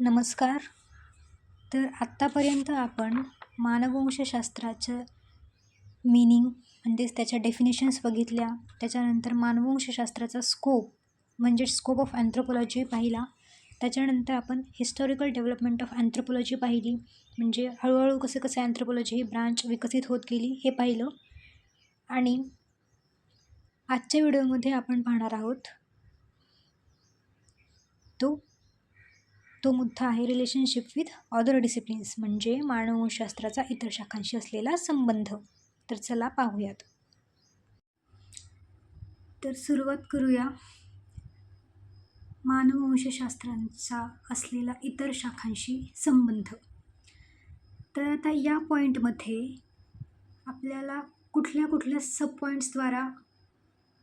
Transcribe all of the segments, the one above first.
नमस्कार. तर आत्तापर्यंत आपण मानववंशशास्त्राचं मीनिंग म्हणजेच त्याच्या डेफिनेशन्स बघितल्या. त्याच्यानंतर मानववंशशास्त्राचा स्कोप म्हणजे स्कोप ऑफ अँथ्रोपॉलॉजी पाहिला. त्याच्यानंतर आपण हिस्टॉरिकल डेव्हलपमेंट ऑफ अँथ्रोपॉलॉजी पाहिली. म्हणजे हळूहळू कसं कसं अँथ्रोपॉलॉजी ही ब्रांच विकसित होत गेली हे पाहिलं. आणि आजच्या व्हिडिओमध्ये आपण पाहणार आहोत तो तो मुद्दा आहे रिलेशनशिप विथ अदर डिसिप्लिन्स म्हणजे मानवशास्त्राचा इतर शाखांशी असलेला संबंध. तर चला पाहूयात. तर सुरुवात करूया. मानववंशशास्त्रांचा असलेला इतर शाखांशी संबंध. तर आता या पॉईंटमध्ये आपल्याला कुठल्या कुठल्या सब पॉईंट्सद्वारा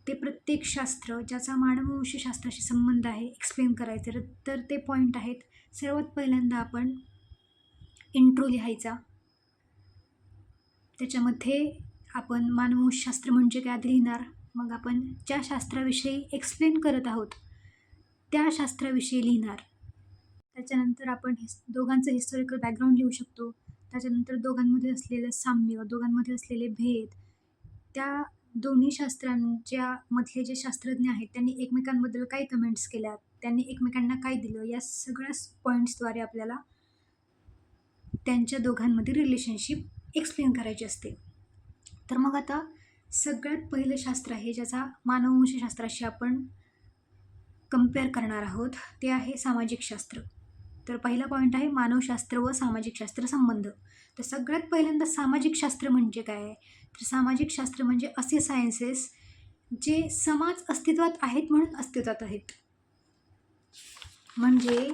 ते प्रत्येक शास्त्र ज्याचा मानववंशशास्त्राशी संबंध आहे एक्सप्लेन करायचं तर ते पॉईंट आहेत. सर्वात पहिल्यांदा आपण इंट्रो लिहायचा. त्याच्यामध्ये आपण मानववंशशास्त्र म्हणजे काय आधी लिहिणार. मग आपण ज्या शास्त्राविषयी एक्सप्लेन करत आहोत त्या शास्त्राविषयी लिहिणार. त्याच्यानंतर आपण हिस दोघांचं हिस्टॉरिकल बॅकग्राऊंड लिहू शकतो. त्याच्यानंतर दोघांमध्ये असलेलं साम्य दोघांमध्ये असलेले भेद त्या दोन्ही शास्त्रांच्या मधले जे शास्त्रज्ञ आहेत त्यांनी एकमेकांबद्दल काय कमेंट्स केल्या? त्यांनी एकमेकांना काय दिलं? या सगळ्या पॉईंट्सद्वारे आपल्याला त्यांच्या दोघांमध्ये रिलेशनशिप एक्सप्लेन करायची असते. तर मग आता सगळ्यात पहिलं शास्त्र आहे ज्याचा मानववंशशास्त्राशी आपण कंपेअर करणार आहोत ते आहे सामाजिक शास्त्र. तर पहिला पॉईंट आहे मानवशास्त्र व सामाजिक शास्त्र संबंध. तर सगळ्यात पहिल्यांदा सामाजिक शास्त्र म्हणजे काय? तर सामाजिक शास्त्र म्हणजे असे सायन्सेस जे समाज अस्तित्वात आहेत म्हणून अस्तित्वात आहेत. म्हणजे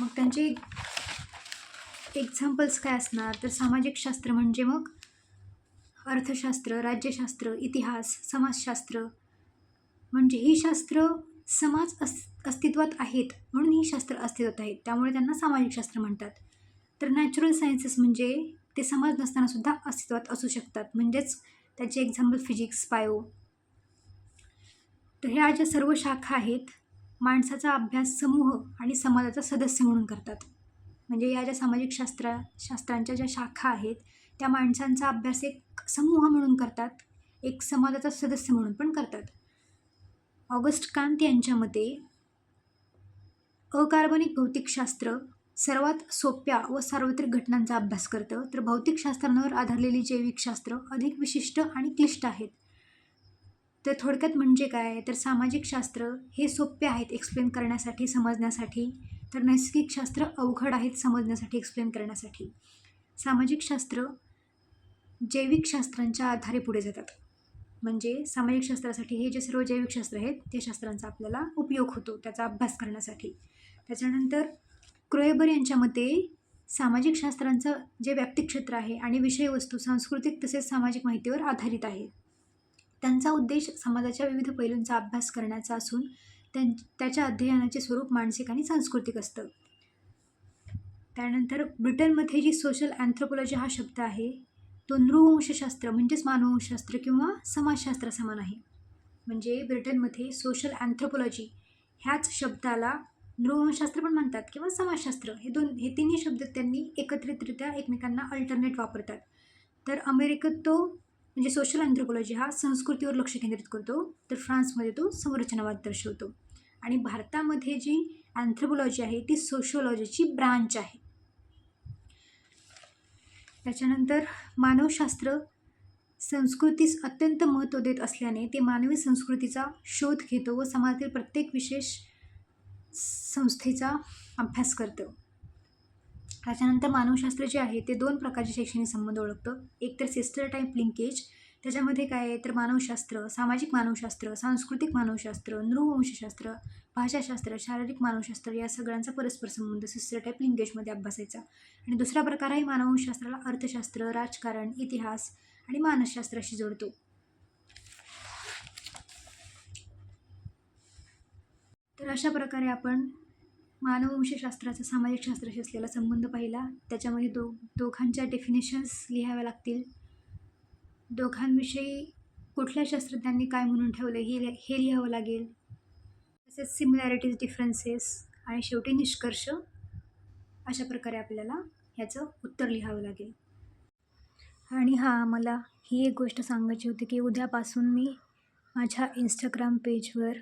मग त्यांचे एक्झाम्पल्स काय असणार? तर सामाजिक शास्त्र म्हणजे मग अर्थशास्त्र राज्यशास्त्र इतिहास समाजशास्त्र. म्हणजे ही शास्त्र समाज अस अस्तित्वात आहेत म्हणून ही शास्त्र अस्तित्वात आहेत. त्यामुळे त्यांना सामाजिक शास्त्र म्हणतात. तर नॅचरल सायन्सेस म्हणजे ते समाज नसतानासुद्धा अस्तित्वात असू शकतात. म्हणजेच त्याचे एक्झाम्पल फिजिक्स बायो तर ह्या ज्या सर्व शाखा आहेत माणसाचा अभ्यास समूह आणि समाजाचा सदस्य म्हणून करतात. म्हणजे या ज्या सामाजिक शास्त्रा शास्त्रांच्या ज्या शाखा आहेत त्या माणसांचा अभ्यास एक समूह म्हणून करतात एक समाजाचा सदस्य म्हणून पण करतात. ऑगस्ट कांत यांच्या मते अकार्बनिक भौतिकशास्त्र सर्वात सोप्या व सार्वत्रिक घटनांचा अभ्यास करतं तर भौतिकशास्त्रांवर आधारलेली जैविकशास्त्र अधिक विशिष्ट आणि क्लिष्ट आहेत. तर थोडक्यात म्हणजे काय? तर सामाजिक शास्त्र हे सोपे आहेत एक्सप्लेन करण्यासाठी समजण्यासाठी. तर नैसर्गिक शास्त्र अवघड आहेत समजण्यासाठी एक्सप्लेन करण्यासाठी. सामाजिक शास्त्र जैविक शास्त्रांच्या आधारे पुढे जातात. म्हणजे सामाजिक शास्त्रासाठी हे जे सर्व जैविक शास्त्र आहेत त्या शास्त्रांचा आपल्याला उपयोग होतो त्याचा अभ्यास करण्यासाठी. त्याच्यानंतर क्रोएबर यांच्या मते सामाजिक शास्त्रांचं जे व्याप्तिक्षेत्र आहे आणि विषयवस्तू सांस्कृतिक तसेच सामाजिक माहितीवर आधारित आहे. त्यांचा उद्देश समाजाच्या विविध पैलूंचा अभ्यास करण्याचा असून त्यां त्याच्या अध्ययनाचे स्वरूप मानसिक आणि सांस्कृतिक असतं. त्यानंतर ब्रिटनमध्ये जी सोशल अँथ्रोपॉलॉजी हा शब्द आहे तो नृवंशशास्त्र म्हणजेच मानववंशशास्त्र किंवा समाजशास्त्र समान आहे. म्हणजे ब्रिटनमध्ये सोशल अँथ्रोपोलॉजी ह्याच शब्दाला नृवंशशास्त्र पण म्हणतात किंवा समाजशास्त्र हे दोन हे तिन्ही शब्द त्यांनी एकत्रितरित्या एकमेकांना अल्टरनेट वापरतात. तर अमेरिकेत तो म्हणजे सोशल अँथ्रोपॉलॉजी हा संस्कृतीवर लक्ष केंद्रित करतो तर फ्रान्समध्ये तो संरचनावाद दर्शवतो. आणि भारतामध्ये जी अँथ्रोपॉलॉजी आहे ती सोशोलॉजीची ब्रांच आहे. त्याच्यानंतर मानवशास्त्र संस्कृतीस अत्यंत महत्त्व देत असल्याने ते मानवी संस्कृतीचा शोध घेतो व समाजातील प्रत्येक विशेष संस्थेचा अभ्यास करतं. त्याच्यानंतर मानवशास्त्र जे आहे ते दोन प्रकारचे शैक्षणिक संबंध ओळखतं. एक तर सिस्टर टाईप लिंकेज त्याच्यामध्ये काय आहे तर मानवशास्त्र सामाजिक मानवशास्त्र सांस्कृतिक मानवशास्त्र नृवंशशास्त्र भाषाशास्त्र शारीरिक मानवशास्त्र या सगळ्यांचा परस्पर संबंध सिस्टर टाईप लिंकेजमध्ये अभ्यासायचा. आणि दुसरा प्रकार आहे मानवशास्त्राला अर्थशास्त्र राजकारण इतिहास आणि मानसशास्त्राशी जोडतो. अशा प्रकारे आपण मानववंशशास्त्राचा सामाजिक शास्त्राशी असलेला संबंध पाहिला. त्याच्यामध्ये दो दोघांच्या डेफिनेशन्स लिहाव्या लागतील. दोघांविषयी कुठल्या शास्त्रज्ञांनी काय म्हणून ठेवलं हे हे लिहावं लागेल. तसेच सिमिलॅरिटीज डिफरन्सेस आणि शेवटी निष्कर्ष अशा प्रकारे आपल्याला ह्याचं उत्तर लिहावं लागेल. आणि हां मला ही एक गोष्ट सांगायची होती की उद्यापासून मी माझ्या इंस्टाग्राम पेजवर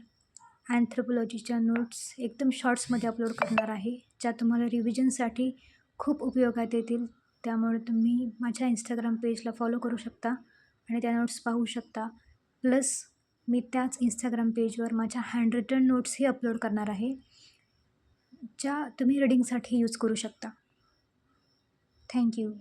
अँथ्रोपोलॉजीच्या नोट्स एकदम शॉर्ट्समध्ये अपलोड करणार आहे ज्या तुम्हाला रिव्हिजनसाठी खूप उपयोगात येतील. त्यामुळे तुम्ही माझ्या इंस्टाग्राम पेजला फॉलो करू शकता आणि त्या नोट्स पाहू शकता. प्लस मी त्याच इंस्टाग्राम पेजवर माझ्या हँड रिटन नोट्सही अपलोड करणार आहे ज्या तुम्ही रिडिंगसाठी यूज करू शकता. थँक्यू